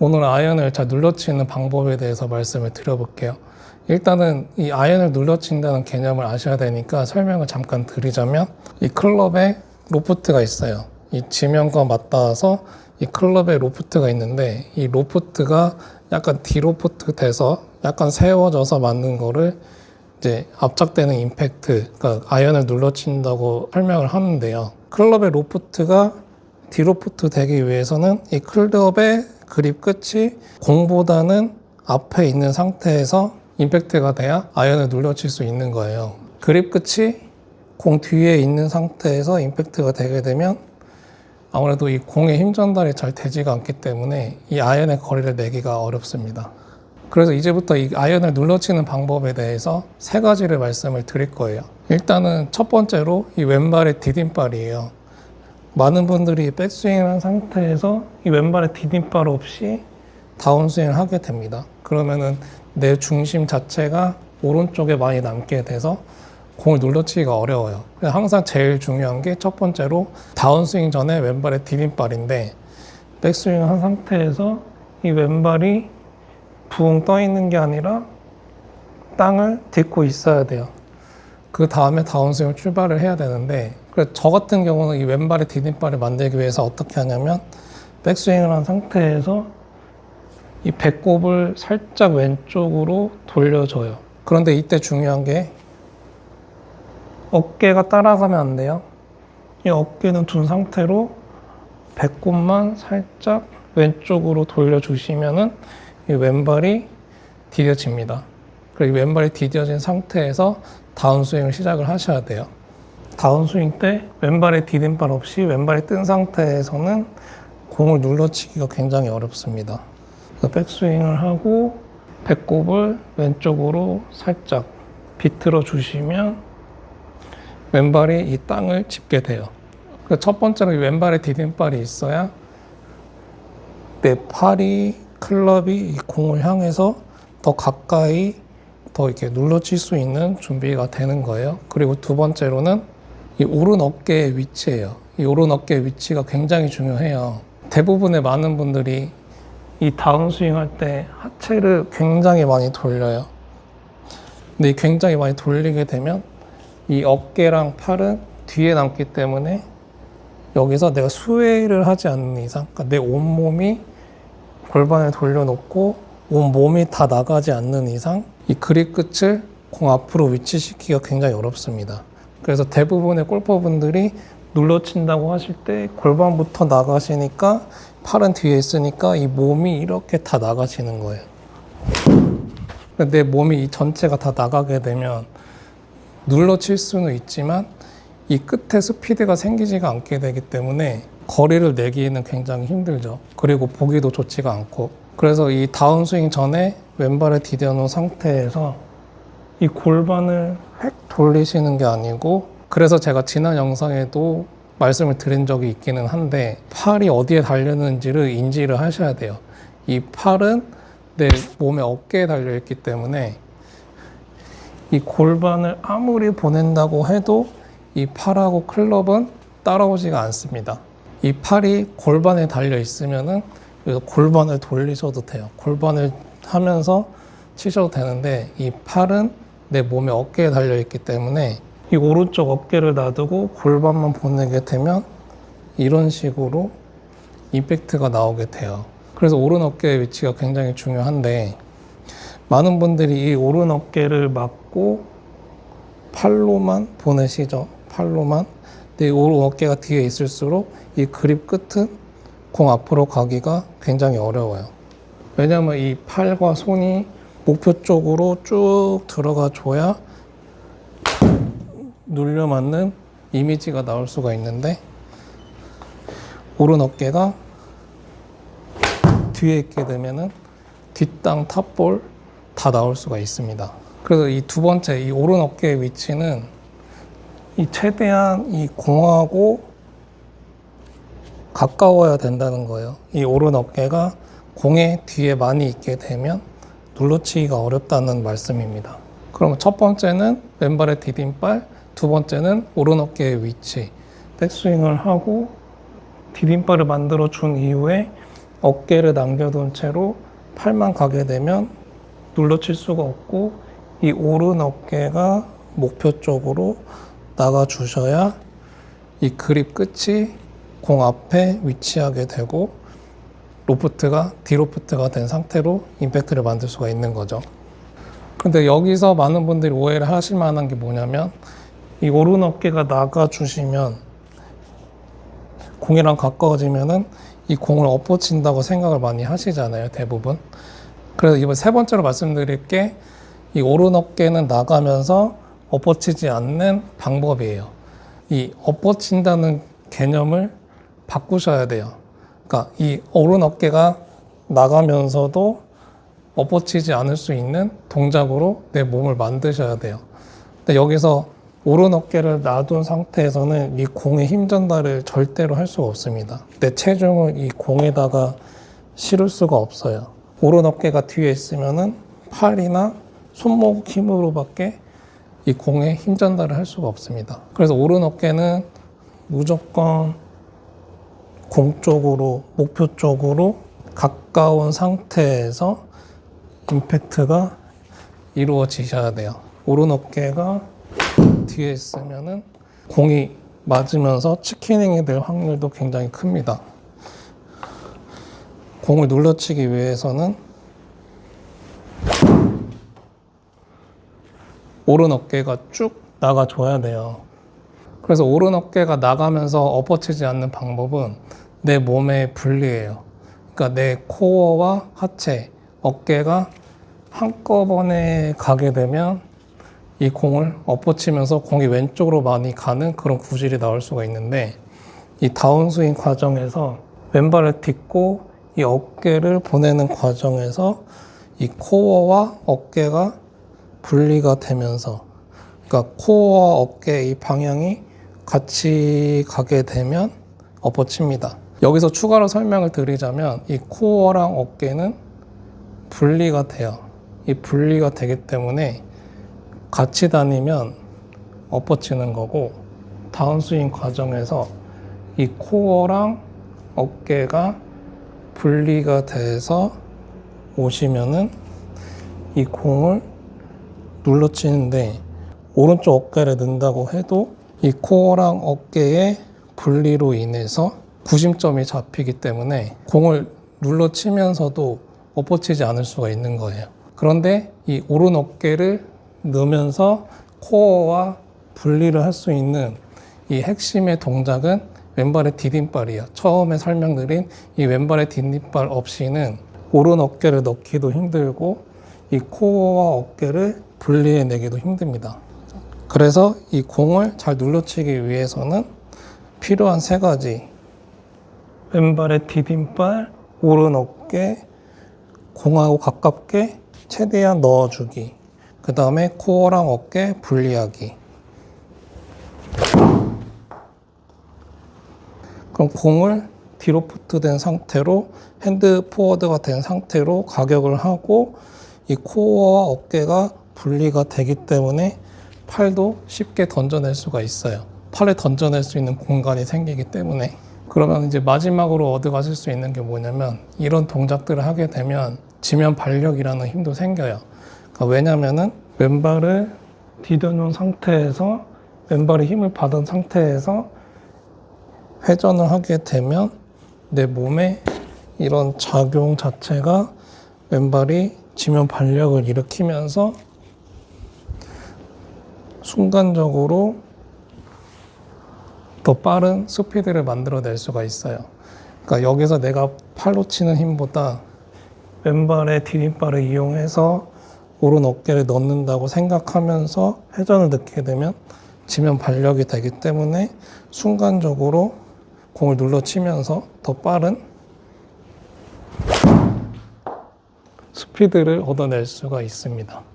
오늘 아이언을 잘 눌러치는 방법에 대해서 말씀을 드려볼게요. 일단은 이 아이언을 눌러친다는 개념을 아셔야 되니까 설명을 잠깐 드리자면 이 클럽에 로프트가 있어요. 이 지면과 맞닿아서 이 클럽에 로프트가 있는데 이 로프트가 약간 디로프트 돼서 약간 세워져서 맞는 거를 이제 압착되는 임팩트, 그러니까 아이언을 눌러친다고 설명을 하는데요. 클럽의 로프트가 디로프트 되기 위해서는 이 클럽의 그립 끝이 공보다는 앞에 있는 상태에서 임팩트가 돼야 아이언을 눌러칠 수 있는 거예요. 그립 끝이 공 뒤에 있는 상태에서 임팩트가 되게 되면 아무래도 이 공의 힘 전달이 잘 되지가 않기 때문에 이 아이언의 거리를 내기가 어렵습니다. 그래서 이제부터 이 아이언을 눌러치는 방법에 대해서 세 가지를 말씀을 드릴 거예요. 일단은 첫 번째로 이 왼발의 디딤발이에요. 많은 분들이 백스윙을 한 상태에서 이 왼발의 디딤발 없이 다운스윙을 하게 됩니다. 그러면은 내 중심 자체가 오른쪽에 많이 남게 돼서 공을 눌러치기가 어려워요. 항상 제일 중요한 게 첫 번째로 다운스윙 전에 왼발의 디딤발인데 백스윙을 한 상태에서 이 왼발이 붕 떠 있는 게 아니라 땅을 딛고 있어야 돼요. 그 다음에 다운스윙을 출발을 해야 되는데 그래서 저 같은 경우는 이 왼발의 디딤발을 만들기 위해서 어떻게 하냐면 백스윙을 한 상태에서 이 배꼽을 살짝 왼쪽으로 돌려줘요. 그런데 이때 중요한 게 어깨가 따라가면 안 돼요. 이 어깨는 둔 상태로 배꼽만 살짝 왼쪽으로 돌려주시면은 이 왼발이 디뎌집니다. 그리고 이 왼발이 디뎌진 상태에서 다운스윙을 시작을 하셔야 돼요. 다운스윙 때 왼발에 디딤발 없이 왼발이 뜬 상태에서는 공을 눌러치기가 굉장히 어렵습니다. 백스윙을 하고 배꼽을 왼쪽으로 살짝 비틀어 주시면 왼발이 이 땅을 짚게 돼요. 그첫 번째로 이 왼발에 디딤발이 있어야 내 팔이 클럽이 이 공을 향해서 더 가까이 더 이렇게 눌러칠 수 있는 준비가 되는 거예요. 그리고 두 번째로는 이 오른 어깨의 위치예요. 이 오른 어깨의 위치가 굉장히 중요해요. 대부분의 많은 분들이 이 다운스윙 할 때 하체를 굉장히 많이 돌려요. 근데 이 굉장히 많이 돌리게 되면 이 어깨랑 팔은 뒤에 남기 때문에 여기서 내가 수웨이를 하지 않는 이상, 그러니까 내 온몸이 골반을 돌려놓고 온 몸이 다 나가지 않는 이상 이 그립 끝을 공 앞으로 위치시키기가 굉장히 어렵습니다. 그래서 대부분의 골퍼분들이 눌러 친다고 하실 때 골반부터 나가시니까 팔은 뒤에 있으니까 이 몸이 이렇게 다 나가시는 거예요. 내 몸이 이 전체가 다 나가게 되면 눌러 칠 수는 있지만 이 끝에 스피드가 생기지가 않게 되기 때문에 거리를 내기는 굉장히 힘들죠. 그리고 보기도 좋지가 않고. 그래서 이 다운스윙 전에 왼발을 디뎌 놓은 상태에서 이 골반을 획 돌리시는 게 아니고 그래서 제가 지난 영상에도 말씀을 드린 적이 있기는 한데 팔이 어디에 달렸는지를 인지를 하셔야 돼요. 이 팔은 내 몸의 어깨에 달려 있기 때문에 이 골반을 아무리 보낸다고 해도 이 팔하고 클럽은 따라오지가 않습니다. 이 팔이 골반에 달려 있으면은 골반을 돌리셔도 돼요. 골반을 하면서 치셔도 되는데 이 팔은 내 몸의 어깨에 달려 있기 때문에 이 오른쪽 어깨를 놔두고 골반만 보내게 되면 이런 식으로 임팩트가 나오게 돼요. 그래서 오른 어깨의 위치가 굉장히 중요한데 많은 분들이 이 오른 어깨를 막고 팔로만 보내시죠. 팔로만. 근데 이 오른 어깨가 뒤에 있을수록 이 그립 끝은 공 앞으로 가기가 굉장히 어려워요. 왜냐하면 이 팔과 손이 목표 쪽으로 쭉 들어가 줘야 눌려 맞는 이미지가 나올 수가 있는데 오른 어깨가 뒤에 있게 되면은 뒷땅 탑볼 다 나올 수가 있습니다. 그래서 이 두 번째 이 오른 어깨의 위치는 이 최대한 이 공하고 가까워야 된다는 거예요. 이 오른 어깨가 공의 뒤에 많이 있게 되면 눌러치기가 어렵다는 말씀입니다. 그러면 첫 번째는 왼발의 디딤발, 두 번째는 오른 어깨의 위치. 백스윙을 하고 디딤발을 만들어 준 이후에 어깨를 남겨둔 채로 팔만 가게 되면 눌러칠 수가 없고 이 오른 어깨가 목표 쪽으로 나가 주셔야 이 그립 끝이 공 앞에 위치하게 되고 로프트가 디로프트가 된 상태로 임팩트를 만들 수가 있는 거죠. 근데 여기서 많은 분들이 오해를 하실 만한 게 뭐냐면 이 오른 어깨가 나가 주시면 공이랑 가까워지면은 이 공을 엎어친다고 생각을 많이 하시잖아요, 대부분. 그래서 이번 세 번째로 말씀드릴 게 이 오른 어깨는 나가면서 엎어치지 않는 방법이에요. 이 엎어친다는 개념을 바꾸셔야 돼요. 그러니까 이 오른 어깨가 나가면서도 엎어치지 않을 수 있는 동작으로 내 몸을 만드셔야 돼요. 근데 여기서 오른 어깨를 놔둔 상태에서는 이 공의 힘 전달을 절대로 할 수가 없습니다. 내 체중을 이 공에다가 실을 수가 없어요. 오른 어깨가 뒤에 있으면은 팔이나 손목 힘으로밖에 이 공에 힘 전달을 할 수가 없습니다. 그래서 오른 어깨는 무조건 공 쪽으로 목표 쪽으로 가까운 상태에서 임팩트가 이루어지셔야 돼요. 오른 어깨가 뒤에 있으면은 공이 맞으면서 치킨행이 될 확률도 굉장히 큽니다. 공을 눌러치기 위해서는 오른 어깨가 쭉 나가줘야 돼요. 그래서 오른 어깨가 나가면서 엎어치지 않는 방법은 내 몸의 분리예요. 그러니까 내 코어와 하체, 어깨가 한꺼번에 가게 되면 이 공을 엎어치면서 공이 왼쪽으로 많이 가는 그런 구질이 나올 수가 있는데 이 다운스윙 과정에서 왼발을 딛고 이 어깨를 보내는 과정에서 이 코어와 어깨가 분리가 되면서 그러니까 코어와 어깨 이 방향이 같이 가게 되면 엎어칩니다. 여기서 추가로 설명을 드리자면 이 코어랑 어깨는 분리가 돼요. 이 분리가 되기 때문에 같이 다니면 엎어치는 거고 다운스윙 과정에서 이 코어랑 어깨가 분리가 돼서 오시면은 이 공을 눌러치는데 오른쪽 어깨를 넣는다고 해도 이 코어랑 어깨의 분리로 인해서 구심점이 잡히기 때문에 공을 눌러 치면서도 엎어치지 않을 수가 있는 거예요. 그런데 이 오른 어깨를 넣으면서 코어와 분리를 할 수 있는 이 핵심의 동작은 왼발의 디딤발이에요. 처음에 설명드린 이 왼발의 디딤발 없이는 오른 어깨를 넣기도 힘들고 이 코어와 어깨를 분리해내기도 힘듭니다. 그래서 이 공을 잘 눌러치기 위해서는 필요한 세 가지. 왼발의 디딤발, 오른 어깨, 공하고 가깝게 최대한 넣어주기. 그 다음에 코어랑 어깨 분리하기. 그럼 공을 뒤로 푸트된 상태로 핸드 포워드가 된 상태로 가격을 하고 이 코어와 어깨가 분리가 되기 때문에 팔도 쉽게 던져낼 수가 있어요. 팔에 던져낼 수 있는 공간이 생기기 때문에 그러면 이제 마지막으로 얻어가실 수 있는 게 뭐냐면 이런 동작들을 하게 되면 지면 발력이라는 힘도 생겨요. 그러니까 왜냐면은 왼발을 디뎌놓은 상태에서 왼발에 힘을 받은 상태에서 회전을 하게 되면 내 몸에 이런 작용 자체가 왼발이 지면 발력을 일으키면서 순간적으로 더 빠른 스피드를 만들어낼 수가 있어요. 그러니까 여기서 내가 팔로 치는 힘보다 왼발의 디딤발을 이용해서 오른 어깨를 넣는다고 생각하면서 회전을 넣게 되면 지면 발력이 되기 때문에 순간적으로 공을 눌러 치면서 더 빠른 스피드를 얻어낼 수가 있습니다.